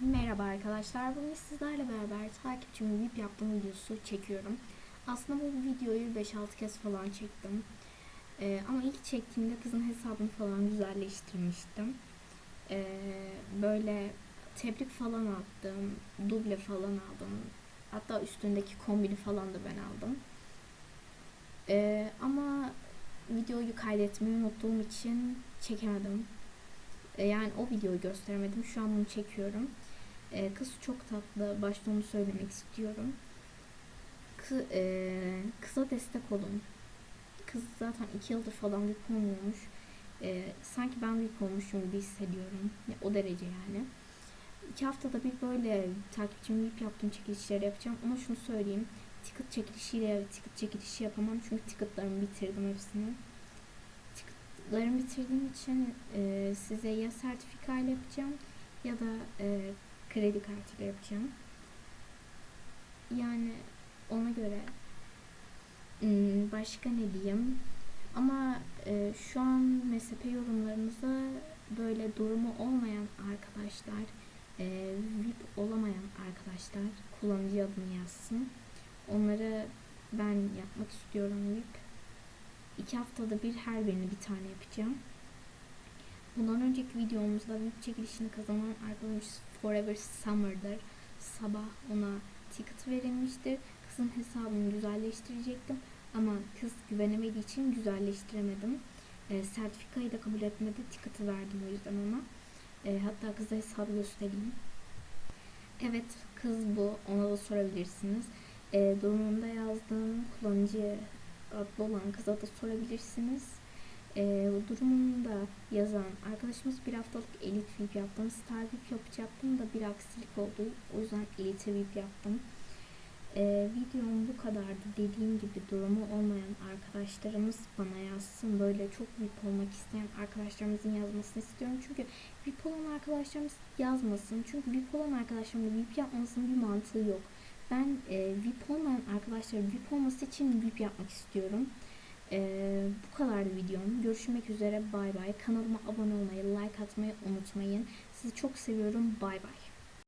Merhaba arkadaşlar. Bugün sizlerle beraber takipçimin VIP yaptığım videosu çekiyorum. Aslında bu videoyu 5-6 kez falan çektim. Ee, ama ilk çektiğimde kızın hesabını falan güzelleştirmiştim. Ee, böyle tebrik falan attım. Duble falan aldım. Hatta üstündeki kombini falan da ben aldım. Ee, ama videoyu kaydetmeyi unuttuğum için çekemedim. Ee, Yani o videoyu gösteremedim. Şu an bunu çekiyorum. Ee, kız çok tatlı. Başta onu söylemek istiyorum. Kı, e, kıza destek olun. Kız zaten iki yıldır falan VIP olmuyormuş. Ee, sanki ben VIP olmuşum gibi hissediyorum. O derece yani. İki haftada bir böyle takipçimin VIP yaptığım çekilişleri yapacağım. Ama şunu söyleyeyim. Ticket çekilişiyle ticket çekilişi yapamam. Çünkü ticketlarımı bitirdim hepsini. Ticketlarımı bitirdiğim için e, size ya sertifika ile yapacağım ya da e, kredi kartıyla yapacağım. Yani ona göre hmm, başka ne diyeyim? Ama e, şu an MSP yorumlarınıza böyle durumu olmayan arkadaşlar, e, VIP olamayan arkadaşlar kullanıcı adını yazsın. Onları ben yapmak istiyorum VIP. İki haftada bir her birini bir tane yapacağım. Bundan önceki videomuzda VIP çekilişini kazanan arkadaşımız Forever Summer'dır. Sabah ona ticket verilmiştir. Kızın hesabını güzelleştirecektim. Ama kız güvenemediği için güzelleştiremedim. E, sertifikayı da kabul etmedi. Ticket'ı verdim o yüzden ona. E, hatta kıza hesabı göstereyim. Evet kız bu. Ona da sorabilirsiniz. E, durumunda yazdığım kullanıcı adlı olan kıza da sorabilirsiniz. E, durumunda yazan arkadaşımız bir haftalık elit VIP yaptım. Star VIP yapacaktım da bir aksilik oldu. O yüzden elite VIP yaptım. E, videom bu kadardı. Dediğim gibi durumu olmayan arkadaşlarımız bana yazsın. Böyle çok VIP olmak isteyen arkadaşlarımızın yazmasını istiyorum. Çünkü VIP olan arkadaşlarımız yazmasın. Çünkü VIP olan arkadaşlarımın VIP yapmasının bir mantığı yok. Ben e, VIP olmayan arkadaşlar VIP olması için VIP yapmak istiyorum. E, bu kadardı videom. Görüşmek üzere. Bay bay. Kanalıma abone olmayı, like atmayı unutmayın. Sizi çok seviyorum. Bay bay.